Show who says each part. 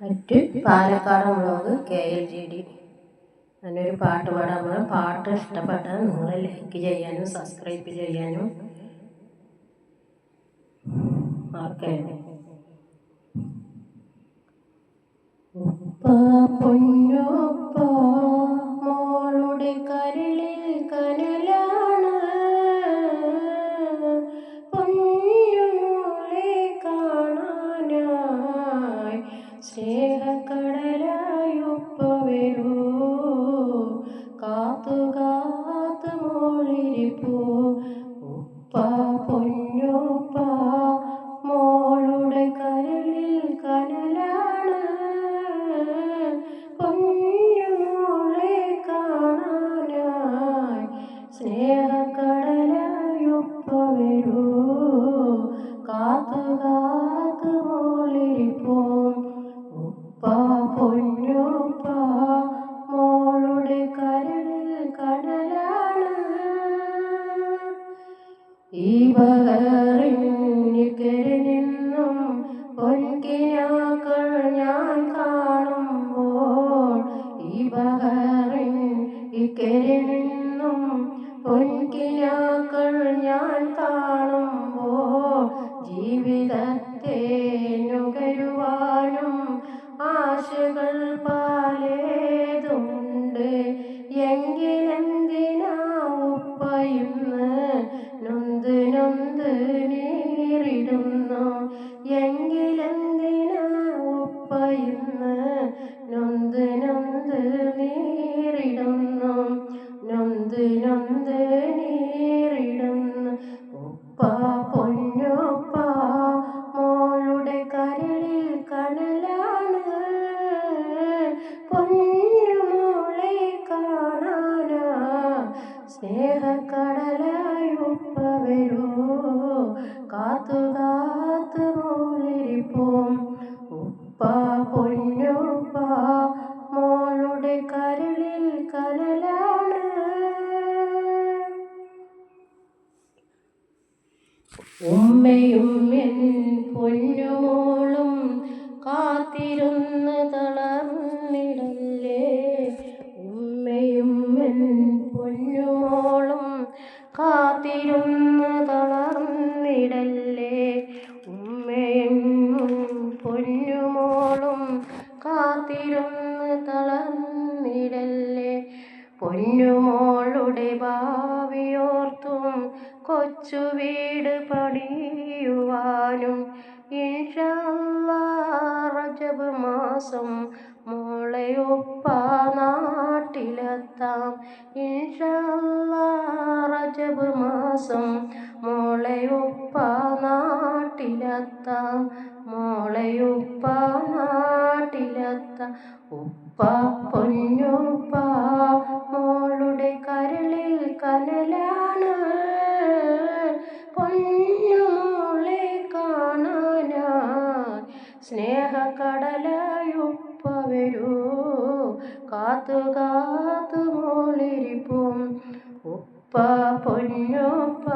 Speaker 1: മറ്റ് Palakkad vlog K L G D. നല്ലൊരു പാട്ട് പാടാൻ പോകാം പാട്ട് ഇഷ്ടപ്പെട്ടാൽ നിങ്ങൾ ലൈക്ക് ചെയ്യാനും സബ്സ്ക്രൈബ് ചെയ്യാനും മറക്കരുത്. ഉപ്പ പൊന്നുപ്പ. കാത്തു കാത്തു മോളിരിപ്പൂ ഉപ്പ പൊന്നുപ്പ പൊൻകിനാക്കൾ ഞാൻ കാണുമ്പോൾ ജീവിതത്തെ നുകരുവാനും ആശകൾ പാലേതുണ്ട്. എങ്കിലെന്തിനാ ഉപ്പ ഇന്ന് നൊന്ത് നൊന്ത് നേരിടുന്നു? സ്നേഹക്കടലായി ഉപ്പ വരൂ കാത്തു കാത്തു മോളിരിപ്പൂം ഉപ്പ പൊന്നുപ്പ മോളുടെ കരളിൽ കനലാണ്. ഉമ്മയും എൻ പൊന്നുമോളും കാത്തിരുന്ന് തളർന്നിടല്ലേ? ഉമ്മയും എൻ പൊന്നുമോളും കാത്തിരുന്ന് തളർന്നിടല്ലേ. ഉമ്മയെന്നും പൊന്നുമോളും കാത്തിരുന്ന് തളർന്നിടല്ലേ. പൊന്നുമോളുടെ ഭാവിയോർത്തും കൊച്ചു വീട് പടിയുവാനും ഇഷ്ടമാസം റജബ് മാസം മോളെ നാട്ടിലെത്താം റജബ് മാസം മോളയുപ്പ നാട്ടിലെത്താം. മോളയുപ്പ നാട്ടിലെത്താം. ഉപ്പ പൊന്നുപ്പ മോളുടെ കരളിൽ കനലാണ്. കാണാനായി കാണാനാ സ്നേഹ വരൂ കാത്തു കാത്തു മോളിരിപ്പും. ഉപ്പ പൊന്നുപ്പ